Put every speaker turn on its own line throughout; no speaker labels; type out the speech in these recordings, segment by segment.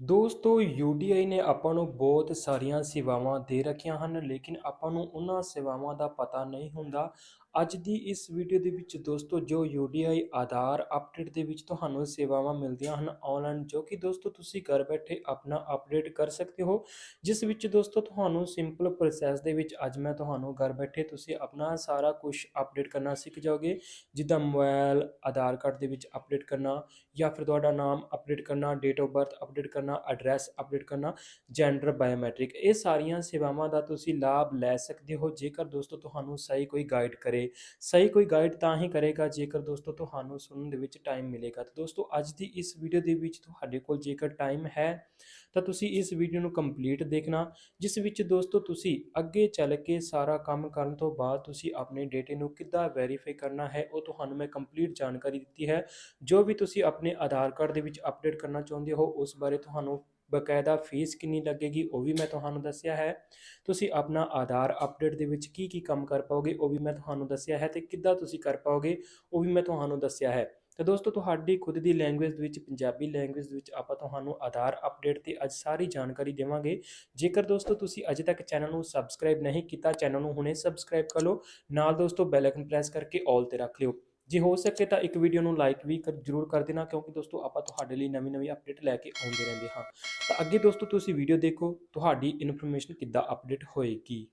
ਦੋਸਤੋ UDI ਨੇ ਆਪਾਂ ਨੂੰ ਬਹੁਤ ਸਾਰੀਆਂ ਸੇਵਾਵਾਂ ਦੇ ਰੱਖੀਆਂ ਹਨ, ਲੇਕਿਨ ਆਪਾਂ ਨੂੰ ਉਹਨਾਂ ਸੇਵਾਵਾਂ ਦਾ ਪਤਾ ਨਹੀਂ ਹੁੰਦਾ। ਅੱਜ ਦੀ ਇਸ ਵੀਡੀਓ ਦੇ ਵਿੱਚ ਦੋਸਤੋ, ਜੋ UDI ਆਧਾਰ ਅਪਡੇਟ ਦੇ ਵਿੱਚ ਤੁਹਾਨੂੰ ਸੇਵਾਵਾਂ ਮਿਲਦੀਆਂ ਹਨ ਆਨਲਾਈਨ ਜੋ ਕਿ ਦੋਸਤੋ ਤੁਸੀਂ ਘਰ ਬੈਠੇ ਆਪਣਾ ਅਪਡੇਟ ਕਰ ਸਕਦੇ ਹੋ, ਜਿਸ ਵਿੱਚ ਦੋਸਤੋ ਤੁਹਾਨੂੰ ਸਿੰਪਲ ਪ੍ਰੋਸੈਸ ਦੇ ਵਿੱਚ ਅੱਜ ਮੈਂ ਤੁਹਾਨੂੰ ਘਰ ਬੈਠੇ ਤੁਸੀਂ ਆਪਣਾ ਸਾਰਾ ਕੁਝ ਅਪਡੇਟ ਕਰਨਾ ਸਿੱਖ ਜਾਓਗੇ, ਜਿੱਦਾਂ ਮੋਬਾਈਲ ਆਧਾਰ ਕਾਰਡ ਦੇ ਵਿੱਚ ਅਪਡੇਟ ਕਰਨਾ, ਜਾਂ ਫਿਰ ਤੁਹਾਡਾ ਨਾਮ ਅਪਡੇਟ ਕਰਨਾ ਡੇਟ ਆਫ ਬਰਥ ਅਪਡੇਟ ਕਰਨਾ ਐਡਰੈਸ ਅਪਡੇਟ ਕਰਨਾ ਜੈਂਡਰ ਬਾਇਓਮੈਟ੍ਰਿਕ ਇਹ ਸਾਰੀਆਂ ਸੇਵਾਵਾਂ ਦਾ ਤੁਸੀਂ ਲਾਭ ਲੈ ਸਕਦੇ ਹੋ, ਜੇਕਰ ਦੋਸਤੋ ਤੁਹਾਨੂੰ ਸਹੀ ਕੋਈ ਗਾਈਡ ਕਰੇ। ਸਹੀ ਕੋਈ ਗਾਈਡ ਤਾਂ ਹੀ ਕਰੇਗਾ ਜੇਕਰ ਦੋਸਤੋ ਤੁਹਾਨੂੰ ਸੁਣਨ ਦੇ ਵਿੱਚ ਟਾਈਮ ਮਿਲੇਗਾ। ਤਾਂ ਦੋਸਤੋ ਅੱਜ ਦੀ ਇਸ ਵੀਡੀਓ ਦੇ ਵਿੱਚ ਤੁਹਾਡੇ ਕੋਲ ਜੇਕਰ ਟਾਈਮ ਹੈ, ਤਾਂ ਤੁਸੀਂ ਇਸ ਵੀਡੀਓ ਨੂੰ ਕੰਪਲੀਟ ਦੇਖਣਾ, ਜਿਸ ਵਿੱਚ ਦੋਸਤੋ ਤੁਸੀਂ ਅੱਗੇ ਚੱਲ ਕੇ ਸਾਰਾ ਕੰਮ ਕਰਨ ਤੋਂ ਬਾਅਦ ਤੁਸੀਂ ਆਪਣੇ ਡੇਟੇ ਨੂੰ ਕਿੱਦਾਂ ਵੈਰੀਫਾਈ ਕਰਨਾ ਹੈ, ਉਹ ਤੁਹਾਨੂੰ ਮੈਂ ਕੰਪਲੀਟ ਜਾਣਕਾਰੀ ਦਿੱਤੀ ਹੈ। ਜੋ ਵੀ ਤੁਸੀਂ ਆਪਣੇ ਆਧਾਰ ਕਾਰਡ ਦੇ ਵਿੱਚ ਅਪਡੇਟ ਕਰਨਾ ਚਾਹੁੰਦੇ ਹੋ, ਉਸ ਬਾਰੇ ਤੁਹਾਨੂੰ ਬਕਾਇਦਾ ਫੀਸ ਕਿੰਨੀ ਲੱਗੇਗੀ, ਉਹ ਵੀ ਮੈਂ ਤੁਹਾਨੂੰ ਦੱਸਿਆ ਹੈ। ਤੁਸੀਂ ਆਪਣਾ ਆਧਾਰ ਅਪਡੇਟ ਦੇ ਵਿੱਚ ਕੀ ਕੀ ਕੰਮ ਕਰ ਪਾਓਗੇ, ਉਹ ਵੀ ਮੈਂ ਤੁਹਾਨੂੰ ਦੱਸਿਆ ਹੈ ਤੇ ਕਿੱਦਾਂ ਤੁਸੀਂ ਕਰ ਪਾਓਗੇ, ਉਹ ਵੀ ਮੈਂ ਤੁਹਾਨੂੰ ਦੱਸਿਆ ਹੈ। ਤਾਂ ਦੋਸਤੋ, ਤੁਹਾਡੀ ਖੁਦ ਦੀ ਲੈਂਗੁਏਜ ਦੇ ਵਿੱਚ, ਪੰਜਾਬੀ ਲੈਂਗੁਏਜ ਦੇ ਵਿੱਚ ਆਪਾਂ ਤੁਹਾਨੂੰ ਆਧਾਰ ਅਪਡੇਟ ਤੇ ਅੱਜ ਸਾਰੀ ਜਾਣਕਾਰੀ ਦੇਵਾਂਗੇ। ਜੇਕਰ ਦੋਸਤੋ ਤੁਸੀਂ ਅਜੇ ਤੱਕ ਚੈਨਲ ਨੂੰ ਸਬਸਕ੍ਰਾਈਬ ਨਹੀਂ ਕੀਤਾ, ਚੈਨਲ ਨੂੰ ਹੁਣੇ ਸਬਸਕ੍ਰਾਈਬ ਕਰ ਲਓ। ਨਾਲ ਦੋਸਤੋ ਬੈਲ ਆਈਕਨ ਪ੍ਰੈਸ ਕਰਕੇ ਆਲ ਤੇ ਰੱਖ ਲਿਓ। ਜੇ ਹੋ ਸਕੇ ਤਾਂ ਇੱਕ ਵੀਡੀਓ ਨੂੰ ਲਾਈਕ ਵੀ ਕਰ ਜ਼ਰੂਰ ਕਰ ਦੇਣਾ, ਕਿਉਂਕਿ ਦੋਸਤੋ ਆਪਾਂ ਤੁਹਾਡੇ ਲਈ ਨਵੀਂ ਨਵੀਂ ਅਪਡੇਟ ਲੈ ਕੇ ਆਉਂਦੇ ਰਹਿੰਦੇ ਹਾਂ। ਤਾਂ ਅੱਗੇ ਦੋਸਤੋ ਤੁਸੀਂ ਵੀਡੀਓ ਦੇਖੋ, ਤੁਹਾਡੀ ਇਨਫੋਰਮੇਸ਼ਨ ਕਿੱਦਾਂ ਅਪਡੇਟ ਹੋਏਗੀ।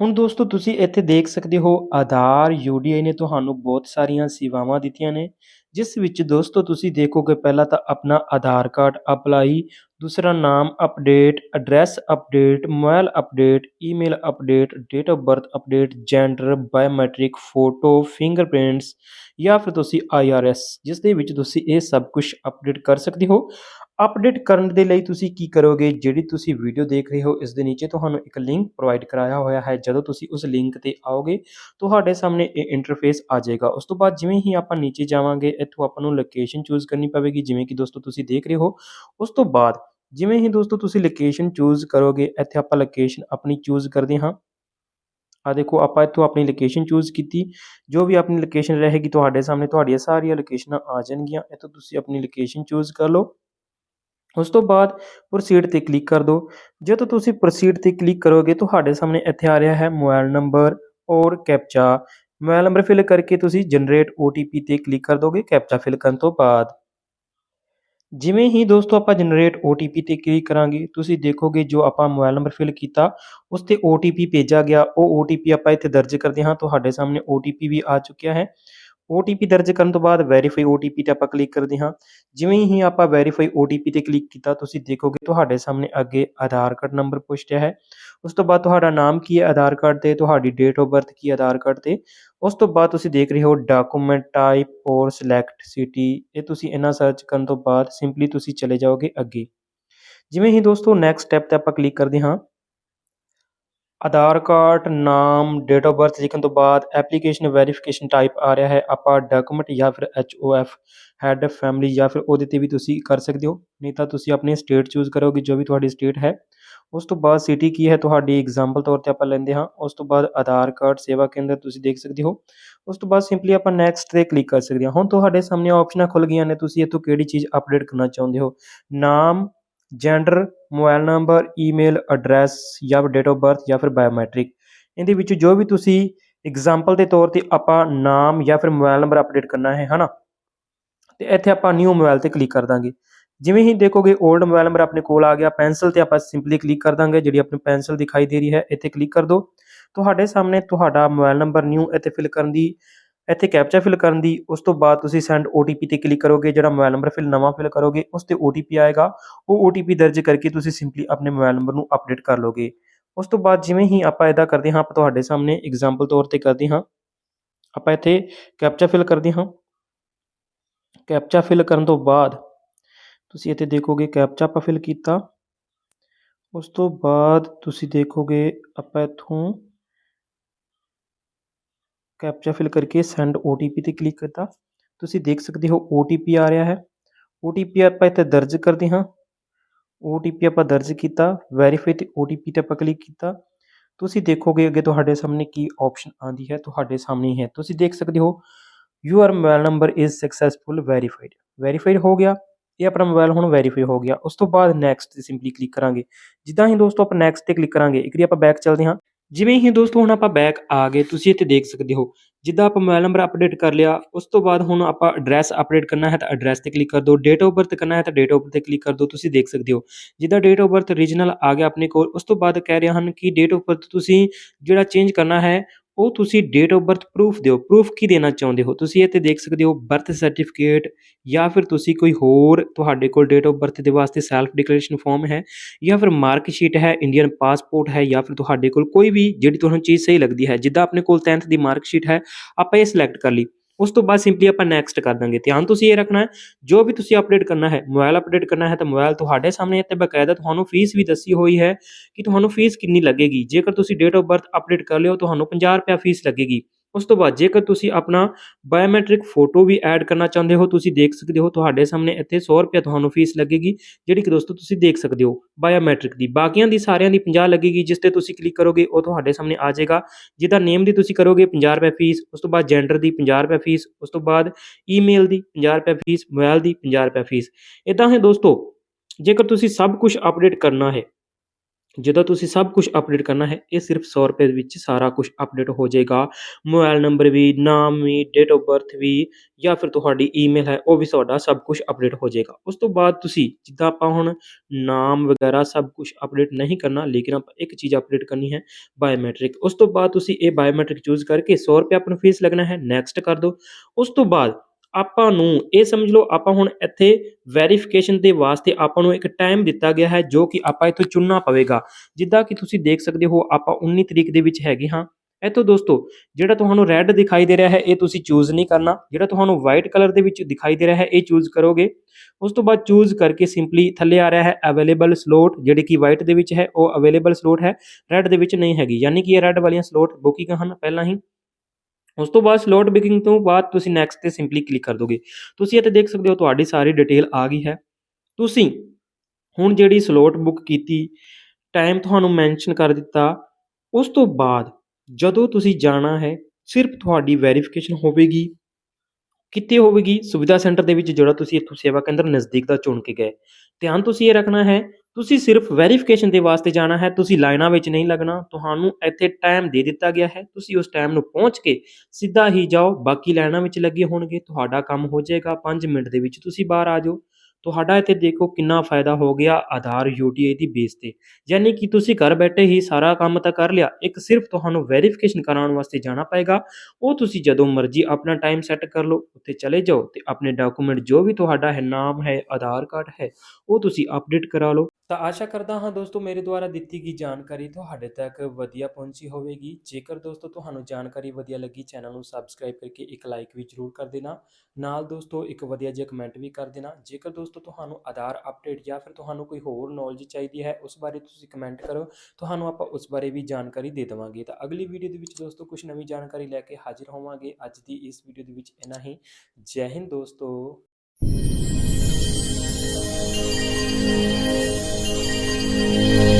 ਹੁਣ ਦੋਸਤੋ ਤੁਸੀਂ ਇੱਥੇ ਦੇਖ ਸਕਦੇ ਹੋ, ਆਧਾਰ UDI ਨੇ ਤੁਹਾਨੂੰ ਬਹੁਤ ਸਾਰੀਆਂ ਸੇਵਾਵਾਂ ਦਿੱਤੀਆਂ ਨੇ, ਜਿਸ ਵਿੱਚ ਦੋਸਤੋ ਤੁਸੀਂ ਦੇਖੋਗੇ ਪਹਿਲਾਂ ਤਾਂ ਆਪਣਾ ਆਧਾਰ ਕਾਰਡ ਅਪਲਾਈ ਦੂਸਰਾ ਨਾਮ update, address update, mobile update, email update, date of birth update, gender, biometric, photo, fingerprints ਜਾਂ ਫਿਰ ਤੁਸੀਂ IRS ਜਿਸ ਦੇ ਵਿੱਚ ਤੁਸੀਂ ਇਹ ਸਭ ਕੁਝ ਅਪਡੇਟ ਕਰ ਸਕਦੇ ਹੋ। ਅਪਡੇਟ ਕਰਨ ਦੇ ਲਈ ਤੁਸੀਂ ਕੀ ਕਰੋਗੇ? ਜਿਹੜੀ ਤੁਸੀਂ ਵੀਡੀਓ ਦੇਖ ਰਹੇ ਹੋ, ਇਸ ਦੇ ਨੀਚੇ ਤੁਹਾਨੂੰ ਇੱਕ ਲਿੰਕ ਪ੍ਰੋਵਾਈਡ ਕਰਾਇਆ ਹੋਇਆ ਹੈ। ਜਦੋਂ ਤੁਸੀਂ ਉਸ ਲਿੰਕ ਤੇ ਆਓਗੇ, ਤੁਹਾਡੇ ਸਾਹਮਣੇ ਇਹ ਇੰਟਰਫੇਸ ਆ ਜਾਏਗਾ। ਉਸ ਤੋਂ ਬਾਅਦ ਜਿਵੇਂ ਹੀ ਆਪਾਂ ਨੀਚੇ ਜਾਵਾਂਗੇ, ਇੱਥੋਂ ਆਪਾਂ ਨੂੰ ਲੋਕੇਸ਼ਨ ਚੂਜ਼ ਕਰਨੀ ਪਵੇਗੀ, ਜਿਵੇਂ ਕਿ ਦੋਸਤੋ ਤੁਸੀਂ ਦੇਖ ਰਹੇ ਹੋ। ਉਸ ਤੋਂ ਬਾਅਦ ਜਿਵੇਂ ਹੀ ਦੋਸਤੋ ਤੁਸੀਂ ਲੋਕੇਸ਼ਨ ਚੂਜ਼ ਕਰੋਗੇ ਇੱਥੇ ਆਪਾਂ ਲੋਕੇਸ਼ਨ ਆਪਣੀ ਚੂਜ਼ ਕਰਦੇ ਹਾਂ ਆ ਦੇਖੋ ਆਪਾਂ ਇੱਥੋਂ ਆਪਣੀ ਲੋਕੇਸ਼ਨ ਚੂਜ਼ ਕੀਤੀ ਜੋ ਵੀ ਆਪਣੀ ਲੋਕੇਸ਼ਨ ਰਹੇਗੀ ਤੁਹਾਡੇ ਸਾਹਮਣੇ ਤੁਹਾਡੀਆਂ ਸਾਰੀਆਂ ਲੋਕੇਸ਼ਨਾਂ ਆ ਜਾਣਗੀਆਂ ਇੱਥੋਂ ਤੁਸੀਂ ਆਪਣੀ ਲੋਕੇਸ਼ਨ ਚੂਜ਼ ਕਰ ਲਓ ਉਸ ਤੋਂ ਬਾਅਦ ਪ੍ਰੋਸੀਡ ਤੇ ਕਲਿੱਕ ਕਰ ਦਿਓ ਜਦੋਂ ਤੁਸੀਂ ਪ੍ਰੋਸੀਡ ਤੇ ਕਲਿੱਕ ਕਰੋਗੇ ਤੁਹਾਡੇ ਸਾਹਮਣੇ ਇੱਥੇ ਆ ਰਿਹਾ ਹੈ ਮੋਬਾਈਲ ਨੰਬਰ ਔਰ ਕੈਪਚਾ ਮੋਬਾਈਲ ਨੰਬਰ ਫਿਲ ਕਰਕੇ ਤੁਸੀਂ ਜਨਰੇਟ OTP ਤੇ ਕਲਿੱਕ ਕਰ ਦੋਗੇ ਕੈਪਚਾ ਫਿਲ ਕਰਨ ਤੋਂ ਬਾਅਦ ਜਿਵੇਂ ਹੀ ਦੋਸਤੋ ਆਪਾਂ ਜਨਰੇਟ OTP ਤੇ ਕਲਿੱਕ ਕਰਾਂਗੇ, ਤੁਸੀਂ ਦੇਖੋਗੇ ਜੋ ਆਪਾਂ ਮੋਬਾਈਲ ਨੰਬਰ ਫਿਲ ਕੀਤਾ, ਉਸ ਤੇ OTP ਭੇਜਿਆ ਗਿਆ। ਉਹ OTP ਆਪਾਂ ਇੱਥੇ ਦਰਜ ਕਰਦੇ ਹਾਂ, ਤੁਹਾਡੇ ਸਾਹਮਣੇ OTP ਵੀ ਆ ਚੁੱਕਿਆ ਹੈ। OTP ਦਰਜ ਕਰਨ ਤੋਂ ਬਾਅਦ ਵੈਰੀਫਾਈ OTP ਤੇ ਆਪਾਂ ਕਲਿੱਕ ਕਰਦੇ ਹਾਂ ਜਿਵੇਂ ਹੀ ਆਪਾਂ ਵੈਰੀਫਾਈ OTP ਤੇ ਕਲਿੱਕ ਕੀਤਾ ਤੁਸੀਂ ਦੇਖੋਗੇ ਤੁਹਾਡੇ ਸਾਹਮਣੇ ਅੱਗੇ ਆਧਾਰ ਕਾਰਡ ਨੰਬਰ ਪੁੱਛਿਆ ਹੈ ਉਸ ਤੋਂ ਬਾਅਦ ਤੁਹਾਡਾ ਨਾਮ ਕੀ ਹੈ ਆਧਾਰ ਕਾਰਡ ਤੇ ਤੁਹਾਡੀ ਡੇਟ ਆਫ ਬਰਥ ਕੀ ਹੈ ਆਧਾਰ ਕਾਰਡ ਤੇ ਉਸ ਤੋਂ ਬਾਅਦ ਤੁਸੀਂ ਦੇਖ ਰਹੇ ਹੋ ਡਾਕੂਮੈਂਟ ਟਾਈਪ ਔਰ ਸਿਲੈਕਟ ਸਿਟੀ ਇਹ ਤੁਸੀਂ ਇਹਨਾਂ ਸਰਚ ਕਰਨ ਤੋਂ ਬਾਅਦ ਸਿੰਪਲੀ ਤੁਸੀਂ ਚਲੇ ਜਾਓਗੇ ਅੱਗੇ ਜਿਵੇਂ ਹੀ ਦੋਸਤੋ ਨੈਕਸਟ ਸਟੈਪ ਤੇ ਆਪਾਂ ਕਲਿੱਕ ਕਰਦੇ ਹਾਂ ਆਧਾਰ ਕਾਰਡ, ਨਾਮ ਡੇਟ ਆਫ ਬਰਥ ਲਿਖਣ ਤੋਂ ਬਾਅਦ ਐਪਲੀਕੇਸ਼ਨ ਵੈਰੀਫਿਕੇਸ਼ਨ ਟਾਈਪ ਆ ਰਿਹਾ ਹੈ। ਆਪਾਂ ਡਾਕੂਮੈਂਟ ਜਾਂ ਫਿਰ HOF ਹੈਡ ਫੈਮਿਲੀ ਜਾਂ ਫਿਰ ਉਹਦੇ ਤੇ ਵੀ ਤੁਸੀਂ ਕਰ ਸਕਦੇ ਹੋ। ਨਹੀਂ ਤਾਂ ਤੁਸੀਂ ਆਪਣੀ ਸਟੇਟ ਚੂਜ਼ ਕਰੋਗੇ, ਜੋ ਵੀ ਤੁਹਾਡੀ ਸਟੇਟ ਹੈ। ਉਸ ਤੋਂ ਬਾਅਦ ਸਿਟੀ ਕੀ ਹੈ? ਤੁਹਾਡੀ ਐਗਜ਼ਾਮਪਲ ਤੌਰ ਤੇ ਆਪਾਂ ਲੈਂਦੇ ਹਾਂ। ਉਸ ਤੋਂ ਬਾਅਦ ਆਧਾਰ ਕਾਰਡ, ਸੇਵਾ ਕੇਂਦਰ ਤੁਸੀਂ ਦੇਖ ਸਕਦੇ ਹੋ। ਉਸ ਤੋਂ ਬਾਅਦ ਸਿੰਪਲੀ ਆਪਾਂ ਨੈਕਸਟ ਤੇ ਕਲਿੱਕ ਕਰ ਸਕਦੇ ਹਾਂ। ਹੁਣ ਤੁਹਾਡੇ ਸਾਹਮਣੇ ਆਪਸ਼ਨਾਂ ਖੁੱਲ ਗਈਆਂ ਨੇ। ਤੁਸੀਂ ਇੱਥੋਂ ਕਿਹੜੀ ਚੀਜ਼ ਅਪਡੇਟ ਕਰਨਾ ਚਾਹੁੰਦੇ ਹੋ? ਨਾਮ gender mobile number email address ਜਾਂ ਡੇਟ ਆਫ ਬਰਥ ਜਾਂ ਫਿਰ ਬਾਇਓਮੈਟ੍ਰਿਕ ਇਹਦੇ ਵਿੱਚ ਜੋ ਵੀ ਤੁਸੀਂ ਐਗਜ਼ਾਮਪਲ ਦੇ ਤੌਰ ਤੇ ਆਪਾਂ ਨਾਮ ਜਾਂ ਫਿਰ ਮੋਬਾਈਲ ਨੰਬਰ ਅਪਡੇਟ ਕਰਨਾ ਹੈ, ਹਨਾ? ਤੇ ਇੱਥੇ ਆਪਾਂ ਨਿਊ ਮੋਬਾਈਲ ਤੇ ਕਲਿੱਕ ਕਰ ਦਾਂਗੇ। ਜਿਵੇਂ ਹੀ ਦੇਖੋਗੇ 올ਡ ਮੋਬਾਈਲ ਨੰਬਰ ਆਪਣੇ ਕੋਲ ਆ ਗਿਆ ਪੈਨਸਲ ਤੇ ਆਪਾਂ ਸਿੰਪਲੀ ਕਲਿੱਕ ਕਰ ਦਾਂਗੇ, ਜਿਹੜੀ ਆਪਣੀ ਪੈਨਸਲ ਦਿਖਾਈ ਦੇ ਰਹੀ ਹੈ, ਇੱਥੇ ਕਲਿੱਕ ਕਰ ਦਿਓ ਤੁਹਾਡੇ ਸਾਹਮਣੇ ਤੁਹਾਡਾ ਮੋਬਾਈਲ ਨੰਬਰ ਨਿਊ ਇੱਥੇ ਫਿਲ ਕਰਨ ਦੀ ਇੱਥੇ ਕੈਪਚਾ ਫਿਲ ਕਰਨ ਦੀ, ਉਸ ਤੋਂ ਬਾਅਦ ਤੁਸੀਂ ਸੈਂਡ OTP ਤੇ ਕਲਿੱਕ ਕਰੋਗੇ, ਜਿਹੜਾ ਮੋਬਾਈਲ ਨੰਬਰ ਫਿਲ ਨਵਾਂ ਫਿਲ ਕਰੋਗੇ, ਉਸ ਤੇ OTP ਆਏਗਾ। ਉਹ OTP ਦਰਜ ਕਰਕੇ ਤੁਸੀਂ ਸਿੰਪਲੀ ਆਪਣੇ ਮੋਬਾਈਲ ਨੰਬਰ ਨੂੰ ਅਪਡੇਟ ਕਰ ਲੋਗੇ। ਉਸ ਤੋਂ ਬਾਅਦ ਜਿਵੇਂ ਹੀ ਆਪਾਂ ਇਹਦਾ ਕਰਦੇ ਹਾਂ, ਆਪਾਂ ਤੁਹਾਡੇ ਸਾਹਮਣੇ ਐਗਜ਼ਾਮਪਲ ਤੌਰ ਤੇ ਕਰਦੇ ਹਾਂ। ਆਪਾਂ ਇੱਥੇ ਕੈਪਚਾ ਫਿਲ ਕਰਦੇ ਹਾਂ। ਕੈਪਚਾ ਫਿਲ ਕਰਨ ਤੋਂ ਬਾਅਦ ਤੁਸੀਂ ਇੱਥੇ ਦੇਖੋਗੇ, ਕੈਪਚਾ ਆਪਾਂ ਫਿਲ ਕੀਤਾ। ਉਸ ਤੋਂ ਬਾਅਦ ਤੁਸੀਂ ਦੇਖੋਗੇ, ਆਪਾਂ ਇੱਥੋਂ ਕੈਪਚਾ ਫਿਲ ਕਰਕੇ ਸੈਂਡ OTP ਤੇ ਕਲਿੱਕ ਕੀਤਾ ਤੁਸੀਂ ਦੇਖ ਸਕਦੇ ਹੋ OTP ਆ ਰਿਹਾ ਹੈ। OTP ਆਪਾਂ ਇੱਥੇ ਦਰਜ ਕਰਦੇ ਹਾਂ। OTP ਆਪਾਂ ਦਰਜ ਕੀਤਾ, ਵੈਰੀਫਾਈ ਤੇ OTP ਤੇ ਆਪਾਂ ਕਲਿੱਕ ਕੀਤਾ। ਤੁਸੀਂ ਦੇਖੋਗੇ ਅੱਗੇ ਤੁਹਾਡੇ ਸਾਹਮਣੇ ਕੀ ਆਪਸ਼ਨ ਆਂਦੀ ਹੈ, ਤੁਹਾਡੇ ਸਾਹਮਣੇ ਹੀ ਹੈ। ਤੁਸੀਂ ਦੇਖ ਸਕਦੇ ਹੋ your mobile number is successful verified verified ਹੋ ਗਿਆ, ਇਹ ਆਪਣਾ ਮੋਬਾਈਲ ਹੁਣ ਵੈਰੀਫਾਈ ਹੋ ਗਿਆ। ਉਸ ਤੋਂ ਬਾਅਦ ਨੈਕਸਟ ਤੇ ਸਿੰਪਲੀ ਕਲਿੱਕ ਕਰਾਂਗੇ। ਜਿੱਦਾਂ ਹੀ ਦੋਸਤੋ ਆਪਾਂ ਨੈਕਸਟ ਤੇ ਕਲਿੱਕ ਕਰਾਂਗੇ, ਇੱਕ ਵਾਰੀ ਆਪਾਂ ਬੈਕ ਚੱਲਦੇ ਹਾਂ। ਜਿਵੇਂ ਹੀ ਦੋਸਤੋ ਹੁਣ ਆਪਾਂ ਬੈਕ ਆ ਗਏ, ਤੁਸੀਂ ਇੱਥੇ ਦੇਖ ਸਕਦੇ ਹੋ, ਜਿੱਦਾਂ ਆਪਾਂ ਮੋਬਾਈਲ ਨੰਬਰ ਅਪਡੇਟ ਕਰ ਲਿਆ, ਉਸ ਤੋਂ ਬਾਅਦ ਹੁਣ ਆਪਾਂ ਐਡਰੈਸ ਅਪਡੇਟ ਕਰਨਾ ਹੈ ਤਾਂ ਐਡਰੈਸ ਤੇ ਕਲਿੱਕ ਕਰ ਦਿਓ ਡੇਟ ਆਫ ਬਰਥ ਕਰਨਾ ਹੈ ਤਾਂ ਡੇਟ ਆਫ ਬਰਥ ਤੇ ਕਲਿੱਕ ਕਰ ਦਿਓ, ਤੁਸੀਂ ਦੇਖ ਸਕਦੇ ਹੋ। ਜਿੱਦਾਂ ਡੇਟ ਆਫ ਬਰਥ ਰੀਜਨਲ ਆ ਗਿਆ ਆਪਣੇ ਕੋਲ, ਉਸ ਤੋਂ ਬਾਅਦ ਕਹਿ ਰਹੇ ਹਨ ਕਿ ਡੇਟ ਆਫ ਬਰਥ ਤੁਸੀਂ ਜਿਹੜਾ ਚੇਂਜ ਕਰਨਾ ਹੈ ਉਹ ਤੁਸੀਂ ਡੇਟ ਆਫ ਬਰਥ ਪ੍ਰੂਫ ਦਿਓ। ਪ੍ਰੂਫ ਕੀ ਦੇਣਾ ਚਾਹੁੰਦੇ ਹੋ? ਤੁਸੀਂ ਇੱਥੇ ਦੇਖ ਸਕਦੇ ਹੋ ਬਰਥ ਸਰਟੀਫਿਕੇਟ ਜਾਂ ਫਿਰ ਤੁਸੀਂ ਕੋਈ ਹੋਰ ਤੁਹਾਡੇ ਕੋਲ ਡੇਟ ਆਫ ਬਰਥ ਦੇ ਵਾਸਤੇ ਸੈਲਫ ਡਿਕਲੇਰੇਸ਼ਨ ਫਾਰਮ ਹੈ ਜਾਂ ਫਿਰ ਮਾਰਕ ਸ਼ੀਟ ਹੈ ਇੰਡੀਅਨ ਪਾਸਪੋਰਟ ਹੈ ਜਾਂ ਫਿਰ ਤੁਹਾਡੇ ਕੋਲ ਕੋਈ ਵੀ ਜਿਹੜੀ ਤੁਹਾਨੂੰ ਚੀਜ਼ ਸਹੀ ਲੱਗਦੀ ਹੈ। ਜਿੱਦਾਂ ਆਪਣੇ ਕੋਲ 10th ਦੀ ਮਾਰਕ ਸ਼ੀਟ ਹੈ, ਆਪਾਂ ਇਹ ਸਿਲੈਕਟ ਕਰ ਲਈ। ਉਸ ਤੋਂ ਬਾਅਦ ਸਿੰਪਲੀ ਆਪਾਂ ਨੈਕਸਟ ਕਰ ਦਾਂਗੇ। ਧਿਆਨ ਤੁਸੀਂ ਇਹ ਰੱਖਣਾ ਹੈ, ਜੋ ਵੀ ਤੁਸੀਂ ਅਪਡੇਟ ਕਰਨਾ ਹੈ ਮੋਬਾਈਲ ਅਪਡੇਟ ਕਰਨਾ ਹੈ ਤਾਂ ਮੋਬਾਈਲ ਤੁਹਾਡੇ ਸਾਹਮਣੇ ਇੱਥੇ ਬਕਾਇਦਾ ਤੁਹਾਨੂੰ ਫੀਸ ਵੀ ਦੱਸੀ ਹੋਈ ਹੈ ਕਿ ਤੁਹਾਨੂੰ ਫੀਸ ਕਿੰਨੀ ਲੱਗੇਗੀ। ਜੇਕਰ ਤੁਸੀਂ ਡੇਟ ਆਫ ਬਰਥ ਅਪਡੇਟ ਕਰ ਲਿਓ, ਤੁਹਾਨੂੰ 50 ਰੁਪਏ ਫੀਸ ਲੱਗੇਗੀ। ਉਸ ਤੋਂ ਬਾਅਦ ਜੇਕਰ ਤੁਸੀਂ ਆਪਣਾ ਬਾਇਓਮੈਟ੍ਰਿਕ ਫੋਟੋ ਵੀ ਐਡ ਕਰਨਾ ਚਾਹੁੰਦੇ ਹੋ, ਤੁਸੀਂ ਦੇਖ ਸਕਦੇ ਹੋ ਤੁਹਾਡੇ ਸਾਹਮਣੇ ਇੱਥੇ 100 ਰੁਪਏ ਤੁਹਾਨੂੰ ਫੀਸ ਲੱਗੇਗੀ, ਜਿਹੜੀ ਕਿ ਦੋਸਤੋ ਤੁਸੀਂ ਦੇਖ ਸਕਦੇ ਹੋ ਬਾਇਓਮੈਟ੍ਰਿਕ ਦੀ। ਬਾਕੀਆਂ ਦੀ ਸਾਰਿਆਂ ਦੀ 50 ਲੱਗੇਗੀ, ਜਿਸ ਤੇ ਤੁਸੀਂ ਕਲਿੱਕ ਕਰੋਗੇ, ਉਹ ਤੁਹਾਡੇ ਸਾਹਮਣੇ ਆ ਜਾਏਗਾ। ਜਿਹਦਾ ਨੇਮ ਦੀ ਤੁਸੀਂ ਕਰੋਗੇ 50 ਰੁਪਏ ਫੀਸ ਉਸ ਤੋਂ ਬਾਅਦ ਜੈਂਡਰ ਦੀ 50 ਰੁਪਏ ਫੀਸ ਉਸ ਤੋਂ ਬਾਅਦ ਈਮੇਲ ਦੀ 50 ਰੁਪਏ ਫੀਸ ਮੋਬਾਈਲ ਦੀ 50 ਰੁਪਏ ਫੀਸ ਇਦਾਂ ਹੈ ਦੋਸਤੋ, ਜੇਕਰ ਤੁਸੀਂ ਸਭ ਕੁਝ ਅਪਡੇਟ ਕਰਨਾ ਹੈ ਜਦੋਂ ਤੁਸੀਂ ਸਭ ਕੁਝ ਅਪਡੇਟ ਕਰਨਾ ਹੈ, ਇਹ ਸਿਰਫ 100 ਰੁਪਏ ਵਿੱਚ ਸਾਰਾ ਕੁਝ ਅਪਡੇਟ ਹੋ ਜਾਏਗਾ। ਮੋਬਾਈਲ ਨੰਬਰ ਵੀ, ਨਾਮ ਵੀ ਡੇਟ ਆਫ ਬਰਥ ਵੀ, ਜਾਂ ਫਿਰ ਤੁਹਾਡੀ ਈਮੇਲ ਹੈ, ਉਹ ਵੀ ਤੁਹਾਡਾ ਸਭ ਕੁਝ ਅਪਡੇਟ ਹੋ ਜਾਏਗਾ। ਉਸ ਤੋਂ ਬਾਅਦ ਤੁਸੀਂ ਜਿੱਦਾਂ ਆਪਾਂ ਹੁਣ ਨਾਮ ਵਗੈਰਾ ਸਭ ਕੁਝ ਅਪਡੇਟ ਨਹੀਂ ਕਰਨਾ, ਲੇਕਿਨ ਆਪਾਂ ਇੱਕ ਚੀਜ਼ ਅਪਡੇਟ ਕਰਨੀ ਹੈ ਬਾਇਓਮੈਟ੍ਰਿਕ ਉਸ ਤੋਂ ਬਾਅਦ ਤੁਸੀਂ ਇਹ ਬਾਇਓਮੈਟ੍ਰਿਕ ਚੂਜ਼ ਕਰਕੇ 100 ਰੁਪਏ ਆਪਣਾ ਫੀਸ ਲੱਗਣਾ ਹੈ ਨੈਕਸਟ ਕਰ ਦਿਓ। ਉਸ ਤੋਂ ਬਾਅਦ ਆਪਾਂ ਨੂੰ ਇਹ ਸਮਝ ਲਓ, ਆਪਾਂ ਹੁਣ ਇੱਥੇ ਵੈਰੀਫਿਕੇਸ਼ਨ ਦੇ ਵਾਸਤੇ ਆਪਾਂ ਨੂੰ ਇੱਕ ਟਾਈਮ ਦਿੱਤਾ ਗਿਆ ਹੈ ਜੋ ਕਿ ਆਪਾਂ ਇੱਥੋਂ ਚੁਣਨਾ ਪਵੇਗਾ। ਜਿੱਦਾਂ ਕਿ ਤੁਸੀਂ ਦੇਖ ਸਕਦੇ ਹੋ, ਆਪਾਂ 19 ਤਰੀਕ ਦੇ ਵਿੱਚ ਹੈਗੇ ਹਾਂ। ਇੱਥੋਂ ਦੋਸਤੋ, ਜਿਹੜਾ ਤੁਹਾਨੂੰ ਰੈੱਡ ਦਿਖਾਈ ਦੇ ਰਿਹਾ ਹੈ, ਇਹ ਤੁਸੀਂ ਚੂਜ਼ ਨਹੀਂ ਕਰਨਾ। ਜਿਹੜਾ ਤੁਹਾਨੂੰ ਵਾਈਟ ਕਲਰ ਦੇ ਵਿੱਚ ਦਿਖਾਈ ਦੇ ਰਿਹਾ ਹੈ, ਇਹ ਚੂਜ਼ ਕਰੋਗੇ। ਉਸ ਤੋਂ ਬਾਅਦ ਚੂਜ਼ ਕਰਕੇ ਸਿੰਪਲੀ ਥੱਲੇ ਆ ਰਿਹਾ ਹੈ ਅਵੇਲੇਬਲ ਸਲੋਟ ਜਿਹੜੀ ਕਿ ਵਾਈਟ ਦੇ ਵਿੱਚ ਹੈ, ਉਹ ਅਵੇਲੇਬਲ ਸਲੋਟ ਹੈ। ਰੈੱਡ ਦੇ ਵਿੱਚ ਨਹੀਂ ਹੈਗੀ, ਯਾਨੀ ਕਿ ਇਹ ਰੈੱਡ ਵਾਲੀਆਂ ਸਲੋਟ ਬੁਕਿੰਗ ਹਨ, ਪਹਿਲਾਂ ਹੀ। ਉਸ ਤੋਂ ਬਾਅਦ ਸਲੋਟ ਬੁਕਿੰਗ ਤੋਂ ਬਾਅਦ ਤੁਸੀਂ ਨੈਕਸਟ ਤੇ ਸਿੰਪਲੀ ਕਲਿੱਕ ਕਰ ਦੋਗੇ। ਤੁਸੀਂ ਇੱਥੇ ਦੇਖ ਸਕਦੇ ਹੋ ਤੁਹਾਡੀ ਸਾਰੀ ਡਿਟੇਲ ਆ ਗਈ ਹੈ। ਤੁਸੀਂ ਹੁਣ ਜਿਹੜੀ ਸਲੋਟ ਬੁੱਕ ਕੀਤੀ ਟਾਈਮ ਤੁਹਾਨੂੰ ਮੈਂਸ਼ਨ ਕਰ ਦਿੱਤਾ, ਉਸ ਤੋਂ ਬਾਅਦ ਜਦੋਂ ਤੁਸੀਂ ਜਾਣਾ ਹੈ, ਸਿਰਫ ਤੁਹਾਡੀ ਵੈਰੀਫਿਕੇਸ਼ਨ ਹੋਵੇਗੀ। ਕਿੱਥੇ ਹੋਵੇਗੀ? ਸੁਵਿਧਾ ਸੈਂਟਰ ਦੇ ਵਿੱਚ ਜਿਹੜਾ ਤੁਸੀਂ ਇੱਥੋਂ ਸੇਵਾ ਕੇਂਦਰ ਨਜ਼ਦੀਕ ਦਾ ਚੁਣ ਕੇ ਗਏ। ਧਿਆਨ ਤੁਸੀਂ ਇਹ ਰੱਖਣਾ ਹੈ ਤੁਸੀਂ ਸਿਰਫ ਵੈਰੀਫਿਕੇਸ਼ਨ ਦੇ ਵਾਸਤੇ ਜਾਣਾ ਹੈ, ਤੁਸੀਂ ਲਾਈਨਾਂ ਵਿੱਚ ਨਹੀਂ ਲੱਗਣਾ, ਤੁਹਾਨੂੰ ਇੱਥੇ ਟਾਈਮ ਦੇ ਦਿੱਤਾ ਗਿਆ ਹੈ, ਤੁਸੀਂ ਉਸ ਟਾਈਮ ਨੂੰ ਪਹੁੰਚ ਕੇ ਸਿੱਧਾ ਹੀ ਜਾਓ, ਬਾਕੀ ਲਾਈਨਾਂ ਵਿੱਚ ਲੱਗੇ ਹੋਣਗੇ, ਤੁਹਾਡਾ ਕੰਮ ਹੋ ਜਾਏਗਾ 5 ਮਿੰਟ ਦੇ ਵਿੱਚ ਤੁਸੀਂ ਬਾਹਰ ਆ ਜਾਓ। ਤੁਹਾਡਾ ਇੱਥੇ ਦੇਖੋ ਕਿੰਨਾ ਫਾਇਦਾ ਹੋ ਗਿਆ ਆਧਾਰ ਯੂਟੀਆਈ ਦੀ ਬੇਸ ਤੇ। ਯਾਨੀ ਕਿ ਤੁਸੀਂ ਘਰ ਬੈਠੇ ਹੀ ਸਾਰਾ ਕੰਮ ਤਾਂ ਕਰ ਲਿਆ, ਇੱਕ ਸਿਰਫ ਤੁਹਾਨੂੰ ਵੈਰੀਫਿਕੇਸ਼ਨ ਕਰਾਉਣ ਵਾਸਤੇ ਜਾਣਾ ਪਏਗਾ, ਉਹ ਤੁਸੀਂ ਜਦੋਂ ਮਰਜ਼ੀ ਆਪਣਾ ਟਾਈਮ ਸੈੱਟ ਕਰ ਲਓ, ਉੱਥੇ ਚਲੇ ਜਾਓ ਤੇ ਆਪਣੇ ਡਾਕੂਮੈਂਟ ਜੋ ਵੀ ਤੁਹਾਡਾ ਹੈ, ਨਾਮ ਹੈ, ਆਧਾਰ ਕਾਰਡ ਹੈ, ਉਹ ਤੁਸੀਂ ਅਪਡੇਟ ਕਰਾ ਲਓ। ਤਾਂ ਆਸ਼ਾ ਕਰਦਾ ਹਾਂ ਦੋਸਤੋ ਮੇਰੇ ਦੁਆਰਾ ਦਿੱਤੀ ਗਈ ਜਾਣਕਾਰੀ ਤੁਹਾਡੇ ਤੱਕ ਵਧੀਆ ਪਹੁੰਚੀ ਹੋਵੇਗੀ। ਜੇਕਰ ਦੋਸਤੋ ਤੁਹਾਨੂੰ ਜਾਣਕਾਰੀ ਵਧੀਆ ਲੱਗੀ, ਚੈਨਲ ਨੂੰ ਸਬਸਕ੍ਰਾਈਬ ਕਰਕੇ ਇੱਕ ਲਾਈਕ ਵੀ ਜ਼ਰੂਰ ਕਰ ਦੇਣਾ। ਨਾਲ ਦੋਸਤੋ ਇੱਕ ਵਧੀਆ ਜਿਹਾ ਕਮੈਂਟ ਵੀ ਕਰ ਦੇਣਾ। ਜੇਕਰ ਦੋਸਤੋ ਤੁਹਾਨੂੰ ਆਧਾਰ ਅਪਡੇਟ ਜਾਂ ਫਿਰ ਤੁਹਾਨੂੰ ਕੋਈ ਹੋਰ ਨੌਲੇਜ ਚਾਹੀਦੀ ਹੈ, ਉਸ ਬਾਰੇ ਤੁਸੀਂ ਕਮੈਂਟ ਕਰੋ। ਤੁਹਾਨੂੰ ਆਪਾਂ ਉਸ ਬਾਰੇ ਵੀ ਜਾਣਕਾਰੀ ਦੇ ਦੇਵਾਂਗੇ। ਤਾਂ ਅਗਲੀ ਵੀਡੀਓ ਦੇ ਵਿੱਚ ਦੋਸਤੋ ਕੁਝ ਨਵੀਂ ਜਾਣਕਾਰੀ ਲੈ ਕੇ ਹਾਜ਼ਰ ਹੋਵਾਂਗੇ। ਅੱਜ ਦੀ ਇਸ ਵੀਡੀਓ ਦੇ ਵਿੱਚ ਇੰਨਾ ਹੀ। ਜੈ ਹਿੰਦ ਦੋਸਤੋ। Thank you.